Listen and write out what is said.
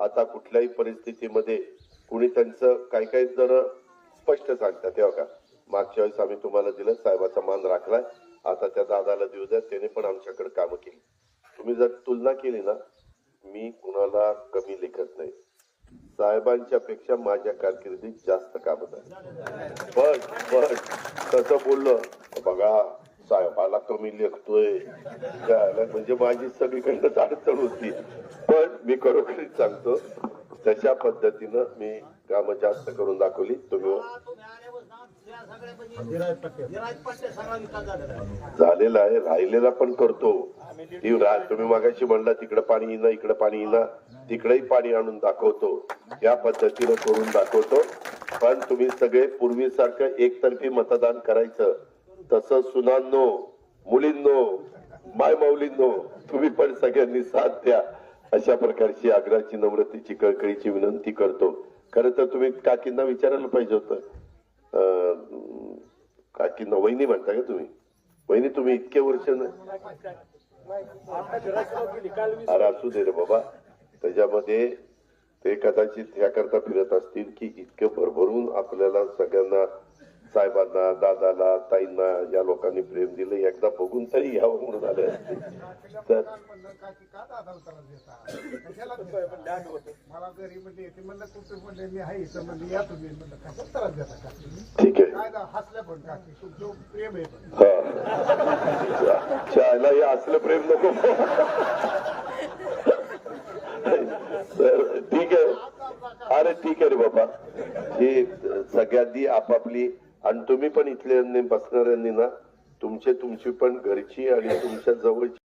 आता कुठल्याही परिस्थितीमध्ये कुणी त्यांचं काही काही जण स्पष्ट सांगतात. तेव्हा का मागच्या वेळेस आम्ही तुम्हाला दिलं साहेबाचा मान राखलाय. आता त्या दादाला देऊ द्या त्याने पण आमच्याकडे कामं केली. तुम्ही जर तुलना केली ना मी कुणाला कमी लेखत नाही. साहेबांच्या पेक्षा माझ्या कारकिर्दीत जास्त काम आहे पण पण तसं बोललं बघा साहेबाला कमी लेखतोय? म्हणजे माझी सगळीकडनंच अडचण होती. पण मी खरोखरीच सांगतो तशा पद्धतीनं मी कामं जास्त करून दाखवली. तुम्ही झालेला आहे राहिलेला पण करतो. ती तुम्ही मागाशी म्हणला तिकडे पाणी येणं इकडे पाणी येणं तिकडेही पाणी आणून दाखवतो. या पद्धतीनं करून दाखवतो. पण तुम्ही सगळे पूर्वीसारखं एकतर्फी मतदान करायचं. तसं सुनांनो मुलींनो माय माऊलींनो तुम्ही पण सगळ्यांनी साथ द्या. अशा प्रकारची आग्रहाची नम्रतेची कळकळीची विनंती करतो. खरं तर तुम्ही काकींना विचारायला पाहिजे होतं. अं, काकींना वहिनी म्हणता का तुम्ही? वहिनी तुम्ही इतके वर्ष अरे असू दे रे बाबा. त्याच्यामध्ये ते कदाचित ह्याकरता फिरत असतील की इतकं भरभरून आपल्याला सगळ्यांना साहेबांना दादाला ताईंना या लोकांनी प्रेम दिलं एकदा बघून तरी यावं म्हणून आले तर मला घरी येते म्हणलं कुठे म्हणले मी आहे इथं म्हणले या तुम्ही म्हणलं कशाला त्रास देता का ठीक आहे काय ना हसल्या पण काकी तुमचं प्रेम आहे पण. हा शाळेला हे असलं प्रेम नको तर ठीक आहे अरे ठीक आहे रे बाबा ही सगळ्यांनी आपापली आणि तुम्ही पण इथल्या बसणाऱ्यांनी ना तुमचे तुमची पण घरची आणि तुमच्या जवळची